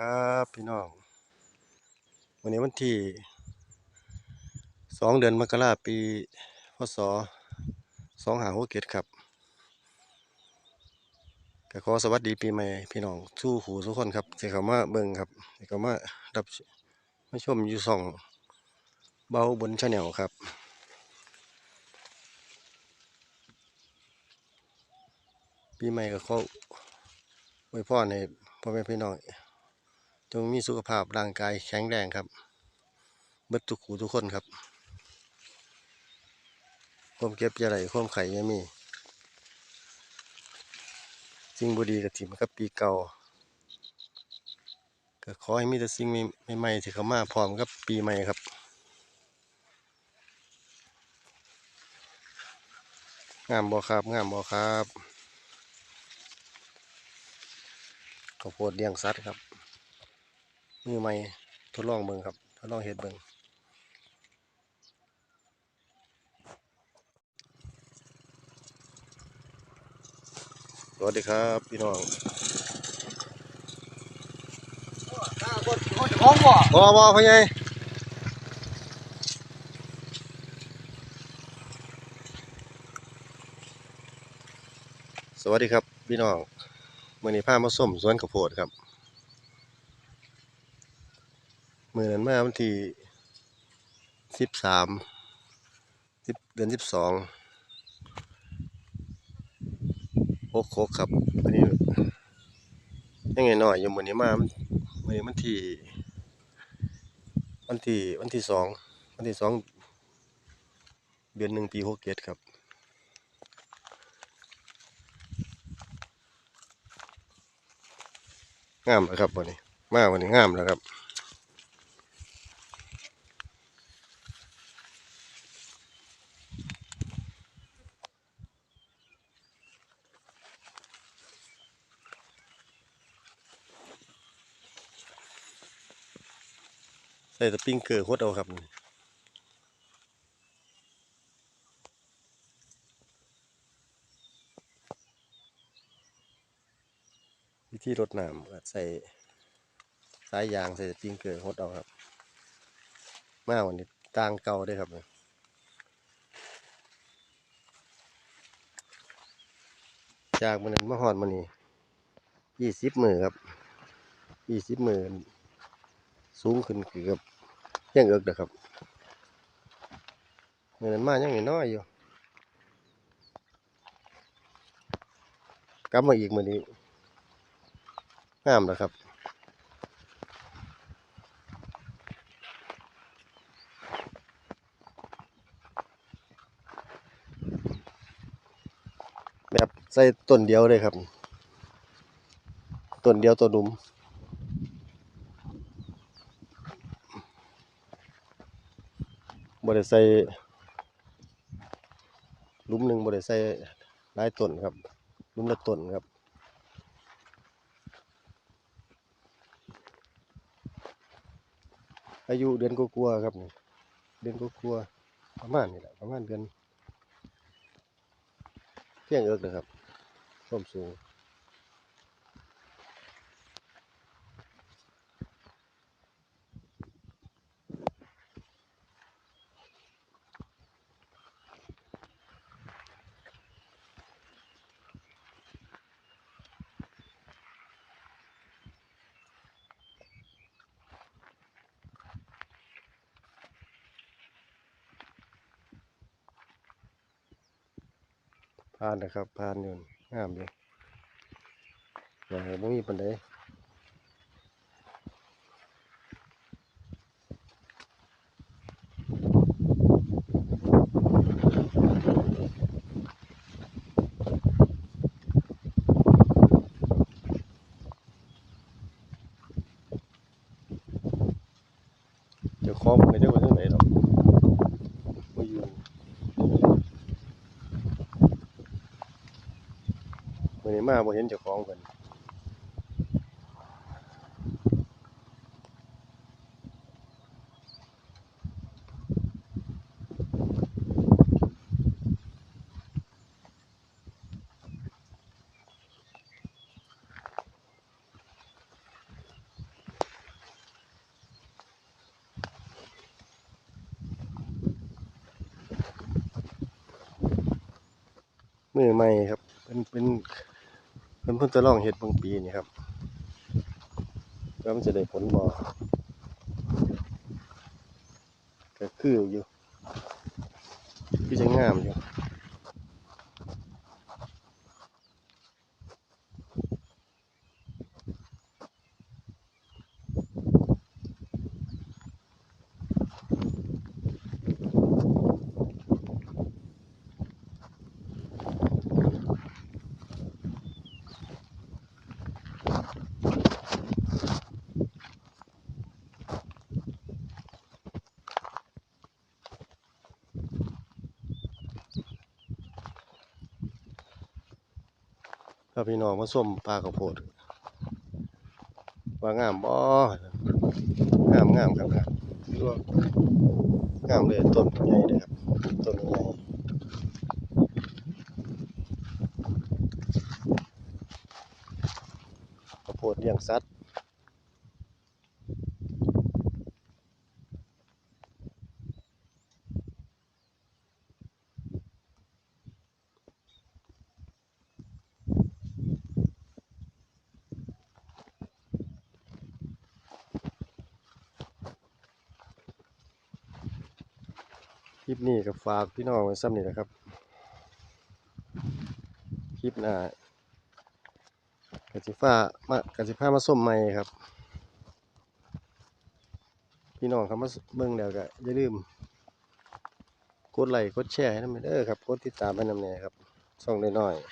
ครับพี่น้อง วันนี้วันที่สองเดือนมกราปีพศสองหาหกเจ็ดครับก็ขอสวัสดีปีใหม่พี่น้องสู้หูทุกคนครับที่เขามาเบิ่งครับที่เขามารับมาชมอยู่ส่องเบาบนชาแนลครับปีใหม่ก็ขออวยพรให้พ่อแม่พี่น้อง จงมีสุขภาพร่างกายแข็งแรงครับเบิดทุกหูทุกคนครับความเก็บจะไหลความไข่ยังมีสิ่งบุดีกับถิ่มครับปีเก่าก็ขอให้มีแต่สิ่งใหม่ๆที่เข้ามาพร้อมกับปีใหม่ครับงามบ่ครับงามบ่ครับข้าวโพดเลี้ยงสัตว์ครับ มือใหม่ทดลองเบิ่งครับทดลองเฮ็ดเบิ่งสวัสดีครับพี่น้องท้องบ่บ่บ่พ่อใหญ่สวัสดีครับพี่น้องเมื้อนี้พามาส้มสวนข้าวโพดครับ มื้อนั้นมาวันที่13 10เดือน12หกหกครับวันนี้ยังไงหน้อยอยู่มือนี้มามื้อนี้มันที่วันที่วันที่สองวันที่สองเดือนหนึ่งปีหกเจ็ดครับงามแล้วครับวันนี้ มาวันนี้งามแล้วครับ ใส่สปริงเกอร์โคตรเอาครับวิธีรดน้ำใส่สายยางใส่สปริงเกอร์โคตรเอาครับ มาวันนี้ต่างเก่าด้วยครับเนี่ยจากมันนั้นมาหอดมันนี่ยี่สิบมือครับยี่สิบมือสูงขึ้นเกือบ ยังเอิกเด้อครับเงินมายังน้อยอยู่กลับมาอีกมือนี้งามแล้วครับแบบใส่ต้นเดียวเลยครับต้นเดียวตัวดุม บ่ได้ใส่ลุมหนึ่งบ่ได้ใส่หลายต้นครับลุมละต้นครับอายุเดือนกลัวครับเดือนกลัวประมาณนี้แหละประมาณเดือนเพียงเอิกนะครับความสูง ผ่านนะครับผ่านอยู่งามอยู่อย่างไรบ่มีปันได มื่อนี้มาบ่เห็นเจ้าของเพิ่นมื่อไหม่ครับ เป็นเป็น เพิ่นเพิ่นจะลองเห็ดบางปีนี่ครับแล้วมันจะได้ผลบ่ก็คืออยู่คือจะงามอยู่ พาพี่น้องมาส้มปลากระโพดว่างามบ่งามงามครับครับถือว่างามเลยต้นใหญ่เลยครับต้นใหญ่กระโพดเลี้ยงสัตว คลิปนี้ก็ฝากพี่น้องไว้ซ้ำนี่นะครับ คลิปหน้ากสิฟ้ามากสิฟ้ามาส้มใหม่ครับ พี่น้องครับมาเบิ่งแล้วก็อย่าลืมกดไลค์กดแชร์ให้นำเด้อครับกดติดตามให้นำแน่ครับช่องน้อยๆ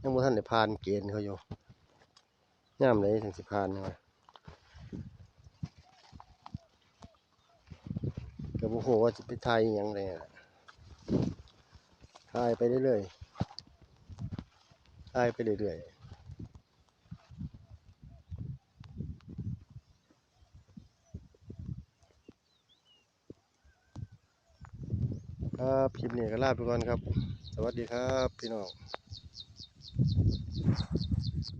ยังบ่ทันได้ผ่านเกณฑ์เขาอยู่ยามไหนถึงสิผ่าน เนาะก็บ่ฮู้ว่าสิไปถ่ายอิหยังแน่ถ่ายไปเรื่อยๆถ่ายไปเรื่อยๆครับคลิปนี้ก็ลาไปก่อนครับ สวัสดีครับ พี่น้อง